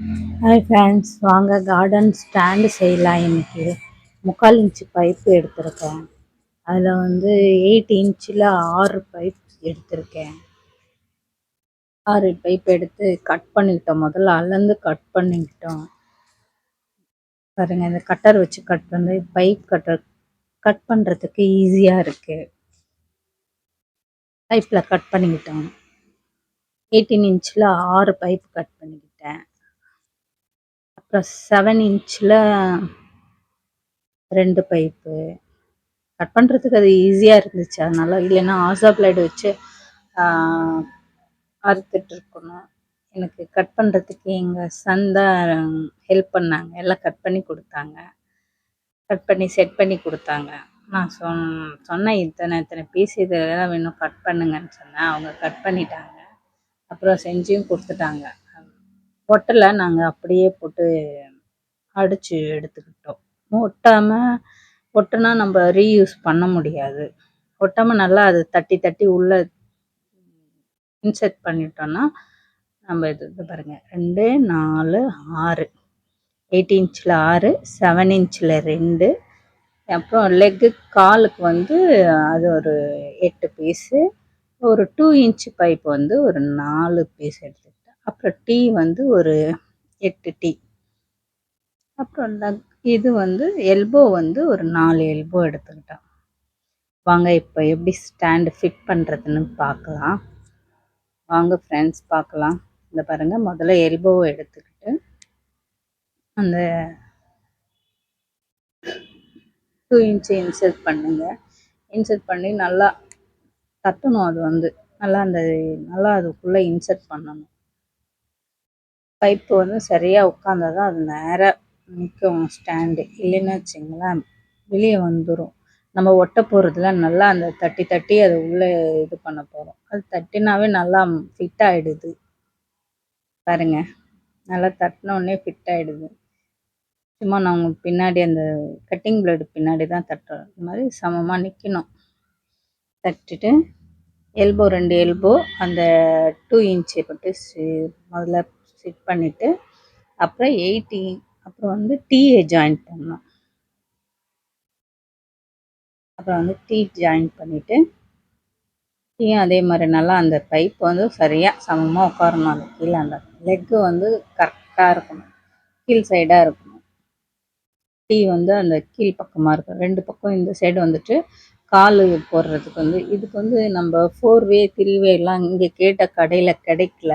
Hi friends வாங்க garden stand செய்யலாம் இன்னைக்கு. முக்கால் இன்ச்சு பைப் எடுத்திருக்கேன். அதில் வந்து எயிட் இன்ச்சில் ஆறு பைப் எடுத்திருக்கேன். ஆறு பைப் எடுத்து கட் பண்ணிக்கிட்டோம். முதல்ல அளந்து கட் பண்ணிக்கிட்டோம். பாருங்க இந்த கட்டர் வச்சு கட் பண்ணி பைப் கட்டர் கட் பண்ணுறதுக்கு ஈஸியாக இருக்குது பைப்பில் கட் பண்ணிக்கிட்டோம். எயிட்டீன் இன்ச்சில் ஆறு பைப் கட் பண்ணிக்கிட்டேன். அப்புறம் செவன் இன்ச்சில் ரெண்டு பைப்பு கட் பண்ணுறதுக்கு அது ஈஸியாக இருந்துச்சு. அதனால இல்லைன்னா ஆசா பிளேடு வச்சு அறுத்துட்டு இருக்கணும். எனக்கு கட் பண்ணுறதுக்கு எங்கள் சன் தான் ஹெல்ப் பண்ணாங்க. எல்லாம் கட் பண்ணி கொடுத்தாங்க. கட் பண்ணி செட் பண்ணி கொடுத்தாங்க. நான் சொன் சொன்னேன் இத்தனை இத்தனை பீஸ் இதெல்லாம் வேணும். கட் பண்ணுங்கன்னு சொன்னேன். அவங்க கட் பண்ணிட்டாங்க. அப்புறம் செஞ்சும் கொடுத்துட்டாங்க. ஒட்டலை நாங்கள் அப்படியே போட்டு அடித்து எடுத்துக்கிட்டோம். ஒட்டாமல் ஒட்டினா நம்ம ரீயூஸ் பண்ண முடியாது. ஒட்டாமல் நல்லா அது தட்டி தட்டி உள்ளே இன்செர்ட் பண்ணிட்டோன்னா நம்ம இது இது பாருங்கள் ரெண்டு நாலு ஆறு. எயிட் இன்ச்சில் ஆறு செவன் இன்ச்சில் ரெண்டு. அப்புறம் லெக்கு காலுக்கு வந்து அது ஒரு எட்டு பீஸு ஒரு டூ இன்ச் பைப் வந்து ஒரு நாலு பீஸ் எடுத்து அப்புறம் டீ வந்து ஒரு எட்டு டீ. அப்புறம் இது வந்து எல்போ வந்து ஒரு நாலு எல்போ எடுத்துக்கிட்டோம். வாங்க இப்போ எப்படி ஸ்டாண்டு ஃபிட் பண்ணுறதுன்னு பார்க்கலாம். வாங்க ஃப்ரெண்ட்ஸ் பார்க்கலாம். இந்த பாருங்கள் முதல்ல எல்போவை எடுத்துக்கிட்டு அந்த டூ இன்ச்சு இன்சர்ட் பண்ணுங்க. இன்சர்ட் பண்ணி நல்லா தட்டணும் அது வந்து. நல்லா அந்த நல்லா அதுக்குள்ளே இன்சர்ட் பண்ணணும். பைப்பு வந்து சரியாக உட்காந்தா தான் அது நேராக நிற்கும் ஸ்டாண்டு இல்லைன்னு வச்சிங்களேன் வெளியே வந்துடும் நம்ம ஒட்ட போகிறதுல நல்லா அந்த தட்டி தட்டி அது உள்ளே இது பண்ண போகிறோம் அது தட்டினாவே நல்லா ஃபிட் ஆகிடுது பாருங்க நல்லா தட்டினோடனே ஃபிட் ஆகிடுது சும்மா நான் பின்னாடி அந்த கட்டிங் பிளேடு பின்னாடி தான் தட்டுறோம் இந்த மாதிரி சமமாக நிற்கணும் தட்டிட்டு எல்போ ரெண்டு எல்போ அந்த டூ இன்ச்சை போட்டு முதல்ல ஃபிட் பண்ணிவிட்டு அப்புறம் எயிட்டி அப்புறம் வந்து டீயை ஜாயின் பண்ணணும் அப்புறம் வந்து டீ ஜாயின் பண்ணிவிட்டு டீயும் அதே மாதிரி நல்லா அந்த பைப் வந்து சரியாக சமமாக உட்காரணும். அந்த கீழே அந்த லெக்கு வந்து கரெக்டாக இருக்கணும். கீழ் சைடாக இருக்கணும். டீ வந்து அந்த கீழ் பக்கமாக இருக்கும். ரெண்டு பக்கம் இந்த சைடு வந்துட்டு கால் போடுறதுக்கு வந்து இதுக்கு வந்து நம்ம ஃபோர் வே த்ரீ வேலாம் இங்கே கேட்ட கடையில் கிடைக்கல.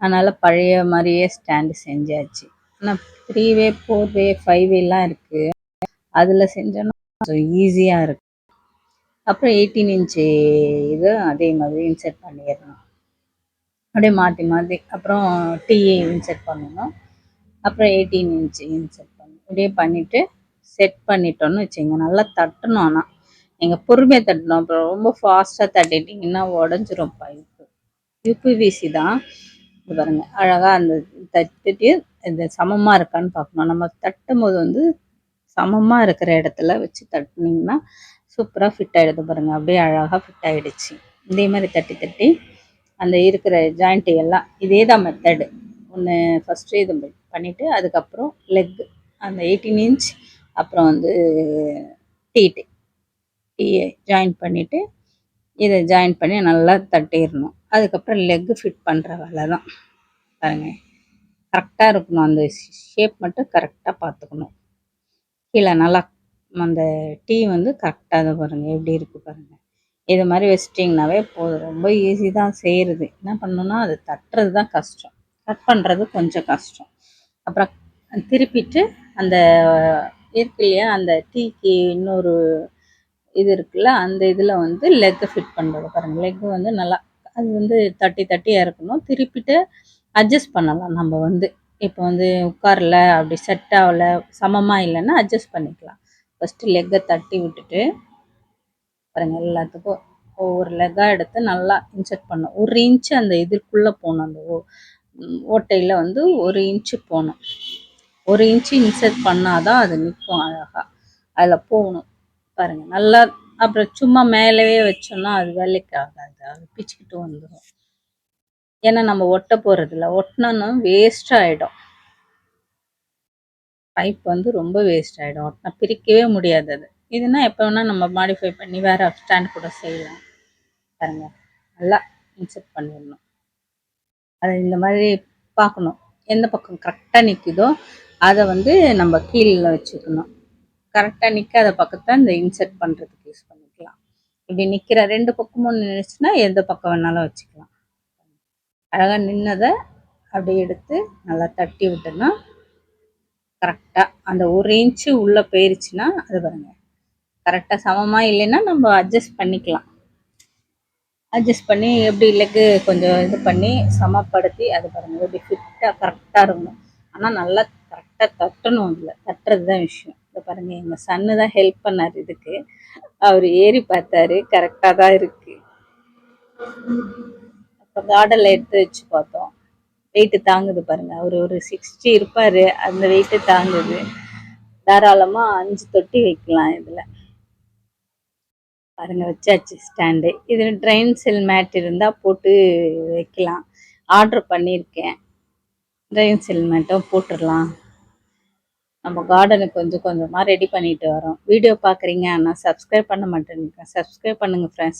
அதனால் பழைய மாதிரியே ஸ்டாண்டு செஞ்சாச்சு. ஆனால் three way four way five வேலாம் இருக்குது அதில் செஞ்சோன்னா கொஞ்சம் ஈஸியாக இருக்கும் அப்புறம் எயிட்டீன் இன்ச்சு இது அதே மாதிரி இன்செர்ட் பண்ணிடணும். அப்படியே மாற்றி மாற்றி அப்புறம் டீயை இன்செர்ட் பண்ணணும். அப்புறம் எயிட்டீன் இன்ச்சு இன்செர்ட் பண்ணணும். இப்படியே பண்ணிவிட்டு செட் பண்ணிட்டோன்னு வச்சுங்க நல்லா தட்டணும் ஆனால் நீங்கள் பொறுமையாக தட்டணும். அப்புறம் ரொம்ப ஃபாஸ்ட்டாக தட்டிட்டிங்கன்னா உடஞ்சிரும் பைப்பு யூபிவிசி தான். இது பாருங்கள் அழகாக அந்த தட்டிட்டு இந்த சமமாக இருக்கான்னு பார்க்கணும். நம்ம தட்டும் போது வந்து சமமாக இருக்கிற இடத்துல வச்சு தட்டினீங்கன்னா சூப்பராக ஃபிட் ஆகிடுது பாருங்கள் அப்படியே அழகாக ஃபிட் ஆகிடுச்சு இதே மாதிரி தட்டி தட்டி அந்த இருக்கிற ஜாயிண்ட்டு எல்லாம் இதே தான் மெத்தடு ஒன்று ஃபஸ்ட்டு இது பண்ணிவிட்டு அதுக்கப்புறம் லெக்கு அந்த எயிட்டீன் இன்ச் அப்புறம் வந்து டீட்டு டீயை ஜாயின் பண்ணிவிட்டு இதை ஜாயின் பண்ணி நல்லா தட்டிடணும். அதுக்கப்புறம் லெக்கு ஃபிட் பண்ணுற வேலை தான். பாருங்கள் கரெக்டாக இருக்கணும். அந்த ஷேப் மட்டும் கரெக்டாக பார்த்துக்கணும். கீழே நல்லா அந்த டீ வந்து கரெக்டாக தான் பாருங்கள் எப்படி இருக்குது பாருங்கள் இது மாதிரி வச்சிட்டிங்கனாவே போதும். ரொம்ப ஈஸி தான் செய்கிறது என்ன பண்ணணும்னா அது தட்டுறது தான் கஷ்டம். கட் பண்ணுறது கொஞ்சம் கஷ்டம். அப்புறம் திருப்பிட்டு அந்த இருக்கு இல்லையா? அந்த டீக்கு இன்னொரு இது இருக்குல்ல அந்த இதில் வந்து லெக்கை ஃபிட் பண்ணுறது பாருங்கள் லெக்கு வந்து நல்லா அது வந்து தட்டி தட்டி இறக்கணும். திருப்பிட்டு அட்ஜஸ்ட் பண்ணலாம் நம்ம வந்து. இப்போ வந்து உட்காரல அப்படி செட் ஆகலை சமமாக இல்லைன்னா அட்ஜஸ்ட் பண்ணிக்கலாம். ஃபஸ்ட்டு லெக்கை தட்டி விட்டுட்டு பாருங்கள் எல்லாத்துக்கும் ஒவ்வொரு லெக்காக எடுத்து நல்லா இன்செர்ட் பண்ணும் ஒரு இன்ச்சு அந்த இதுக்குள்ளே போகணும் அந்த ஓ ஓட்டையில் வந்து ஒரு இன்ச்சு போகணும். ஒரு இன்ச்சு இன்சர்ட் பண்ணால் தான் அது நிற்கும் அழகாக அதில் போகணும். பாருங்க நல்லா அப்புறம் சும்மா மேலேயே வச்சோம்னா அது வேலைக்கு ஆகாது அது பிச்சுக்கிட்டு வந்துடும் ஏன்னா நம்ம ஒட்ட போகிறதில்ல ஒட்டினோன்னா வேஸ்ட் ஆகிடும் பைப் வந்து ரொம்ப வேஸ்ட் ஆகிடும் ஒட்டினா பிரிக்கவே முடியாது அது. இதுனா எப்போ வேணால் நம்ம மாடிஃபை பண்ணி வேறு ஸ்டாண்ட் கூட செய்யலாம். பாருங்க நல்லா இன்செர்ட் பண்ணிடணும். அதை இந்த மாதிரி பார்க்கணும் எந்த பக்கம் கரெக்டாக நிற்குதோ அதை வந்து நம்ம கீழே வச்சுக்கணும் கரெக்டாக நிற்காத பக்கத்தை இந்த இன்செர்ட் பண்ணுறதுக்கு யூஸ் பண்ணிக்கலாம். இப்படி நிற்கிற ரெண்டு பக்கமும் நின்றுச்சுன்னா எந்த பக்கம் வேணாலும் வச்சுக்கலாம். அழகாக நின்னதை அப்படியே எடுத்து நல்லா தட்டி விட்டோன்னா கரெக்டாக அந்த ஒரு இன்ச்சு உள்ளே போயிருச்சுன்னா அது பாருங்கள் கரெக்டாக சமமாக இல்லைன்னா நம்ம அட்ஜஸ்ட் பண்ணிக்கலாம். அட்ஜஸ்ட் பண்ணி எப்படி லெக்கு கொஞ்சம் இது பண்ணி சமப்படுத்தி அது பாருங்கள் எப்படி ஃபிட்டாக கரெக்டாக இருக்கணும். ஆனால் நல்லா கரெக்டாக தட்டணும் அதில். தட்டுறது தான் விஷயம். பாருங்கள் எங்கள் சன்னு தான் ஹெல்ப் பண்ணார் இதுக்கு. அவர் ஏறி பார்த்தாரு கரெக்டாக தான் இருக்கு. அப்போ கார்டனில் எடுத்து வச்சு பார்த்தோம். வெயிட்டு தாங்குது பாருங்க அவர் ஒரு சிக்ஸ்டி இருப்பார் அந்த வெயிட்டு தாங்குது. தாராளமாக அஞ்சு தொட்டி வைக்கலாம் இதில். பாருங்க வச்சாச்சு ஸ்டாண்டு இது ட்ரெயின் செல் மேட் இருந்தால் போட்டு வைக்கலாம். ஆர்டர் பண்ணியிருக்கேன். ட்ரெயின் செல் மேட்டும் போட்டுடலாம். நம்ம கார்டனுக்கு கொஞ்சம் கொஞ்சமாக ரெடி பண்ணிட்டு வரோம். வீடியோ பார்க்குறீங்க ஆனால் சப்ஸ்கிரைப் பண்ண மாட்டேங்க சப்ஸ்கிரைப் பண்ணுங்கள் ஃப்ரெண்ட்ஸ்